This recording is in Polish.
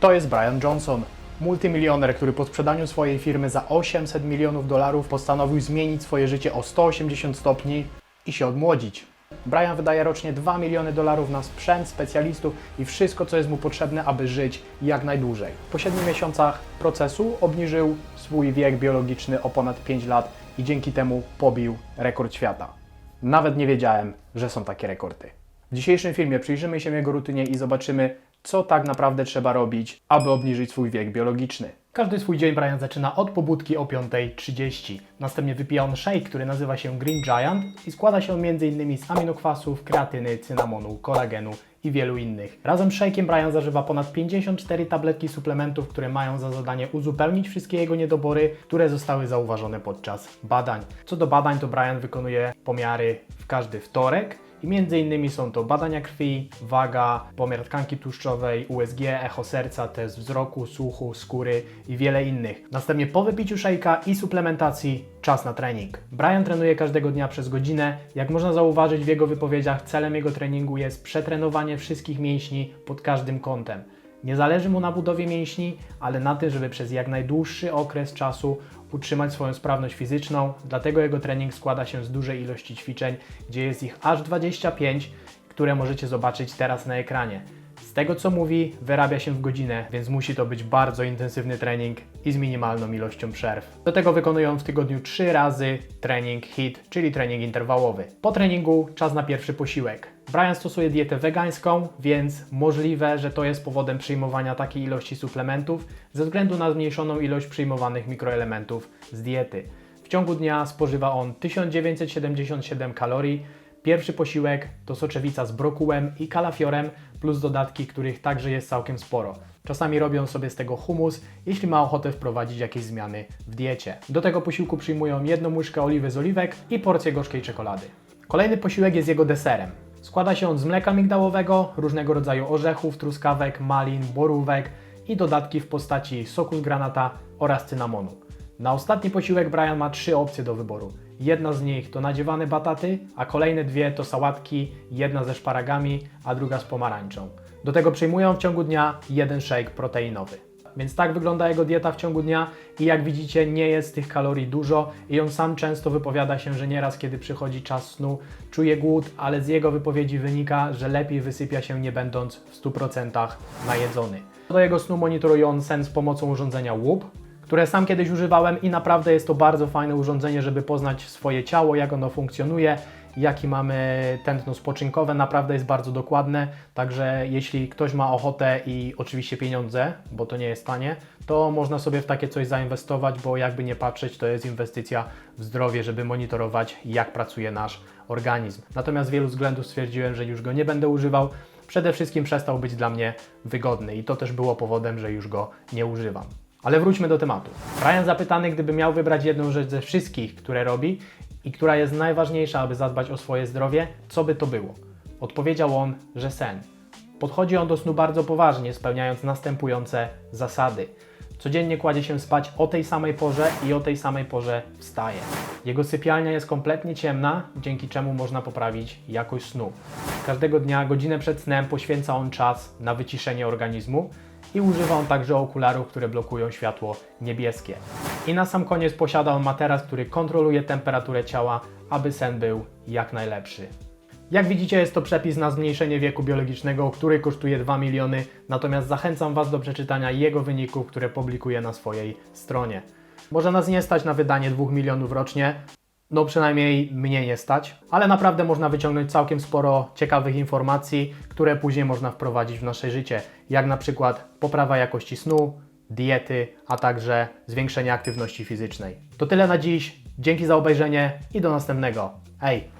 To jest Brian Johnson, multimilioner, który po sprzedaniu swojej firmy za 800 milionów dolarów postanowił zmienić swoje życie o 180 stopni i się odmłodzić. Brian wydaje rocznie 2 miliony dolarów na sprzęt, specjalistów i wszystko, co jest mu potrzebne, aby żyć jak najdłużej. Po 7 miesiącach procesu obniżył swój wiek biologiczny o ponad 5 lat i dzięki temu pobił rekord świata. Nawet nie wiedziałem, że są takie rekordy. W dzisiejszym filmie przyjrzymy się jego rutynie i zobaczymy, co tak naprawdę trzeba robić, aby obniżyć swój wiek biologiczny. Każdy swój dzień Brian zaczyna od pobudki o 5.30. Następnie wypija on shake, który nazywa się Green Giant i składa się m.in. z aminokwasów, kreatyny, cynamonu, kolagenu i wielu innych. Razem z shake'iem Brian zażywa ponad 54 tabletki suplementów, które mają za zadanie uzupełnić wszystkie jego niedobory, które zostały zauważone podczas badań. Co do badań, to Brian wykonuje pomiary w każdy wtorek między innymi są to badania krwi, waga, pomiar tkanki tłuszczowej, USG, echo serca, test wzroku, słuchu, skóry i wiele innych. Następnie po wypiciu szejka i suplementacji czas na trening. Brian trenuje każdego dnia przez godzinę. Jak można zauważyć w jego wypowiedziach, celem jego treningu jest przetrenowanie wszystkich mięśni pod każdym kątem. Nie zależy mu na budowie mięśni, ale na tym, żeby przez jak najdłuższy okres czasu utrzymać swoją sprawność fizyczną. Dlatego jego trening składa się z dużej ilości ćwiczeń, gdzie jest ich aż 25, które możecie zobaczyć teraz na ekranie. Tego co mówi, wyrabia się w godzinę, więc musi to być bardzo intensywny trening i z minimalną ilością przerw. Do tego wykonuje on w tygodniu 3 razy trening HIIT, czyli trening interwałowy. Po treningu czas na pierwszy posiłek. Brian stosuje dietę wegańską, więc możliwe, że to jest powodem przyjmowania takiej ilości suplementów ze względu na zmniejszoną ilość przyjmowanych mikroelementów z diety. W ciągu dnia spożywa on 1977 kalorii. Pierwszy posiłek to soczewica z brokułem i kalafiorem, plus dodatki, których także jest całkiem sporo. Czasami robią sobie z tego humus, jeśli ma ochotę wprowadzić jakieś zmiany w diecie. Do tego posiłku przyjmują jedną łyżkę oliwy z oliwek i porcję gorzkiej czekolady. Kolejny posiłek jest jego deserem. Składa się on z mleka migdałowego, różnego rodzaju orzechów, truskawek, malin, borówek i dodatki w postaci soku z granata oraz cynamonu. Na ostatni posiłek Brian ma trzy opcje do wyboru. Jedna z nich to nadziewane bataty, a kolejne dwie to sałatki, jedna ze szparagami, a druga z pomarańczą. Do tego przyjmują w ciągu dnia jeden shake proteinowy. Więc tak wygląda jego dieta w ciągu dnia i jak widzicie nie jest tych kalorii dużo i on sam często wypowiada się, że nieraz kiedy przychodzi czas snu czuje głód, ale z jego wypowiedzi wynika, że lepiej wysypia się nie będąc w 100% najedzony. Do jego snu monitoruje on sen z pomocą urządzenia Whoop, które sam kiedyś używałem i naprawdę jest to bardzo fajne urządzenie, żeby poznać swoje ciało, jak ono funkcjonuje, jaki mamy tętno spoczynkowe, naprawdę jest bardzo dokładne, także jeśli ktoś ma ochotę i oczywiście pieniądze, bo to nie jest tanie, to można sobie w takie coś zainwestować, bo jakby nie patrzeć, to jest inwestycja w zdrowie, żeby monitorować jak pracuje nasz organizm. Natomiast z wielu względów stwierdziłem, że już go nie będę używał, przede wszystkim przestał być dla mnie wygodny i to też było powodem, że już go nie używam. Ale wróćmy do tematu. Ryan zapytany, gdyby miał wybrać jedną rzecz ze wszystkich, które robi i która jest najważniejsza, aby zadbać o swoje zdrowie, co by to było? Odpowiedział on, że sen. Podchodzi on do snu bardzo poważnie, spełniając następujące zasady. Codziennie kładzie się spać o tej samej porze i o tej samej porze wstaje. Jego sypialnia jest kompletnie ciemna, dzięki czemu można poprawić jakość snu. Każdego dnia, godzinę przed snem, poświęca on czas na wyciszenie organizmu i używa on także okularów, które blokują światło niebieskie. I na sam koniec posiada on materac, który kontroluje temperaturę ciała, aby sen był jak najlepszy. Jak widzicie, jest to przepis na zmniejszenie wieku biologicznego, który kosztuje 2 miliony, natomiast zachęcam Was do przeczytania jego wyników, które publikuje na swojej stronie. Może nas nie stać na wydanie 2 milionów rocznie, no przynajmniej mnie nie stać, ale naprawdę można wyciągnąć całkiem sporo ciekawych informacji, które później można wprowadzić w nasze życie, jak na przykład poprawa jakości snu, diety, a także zwiększenie aktywności fizycznej. To tyle na dziś, dzięki za obejrzenie i do następnego. Hej!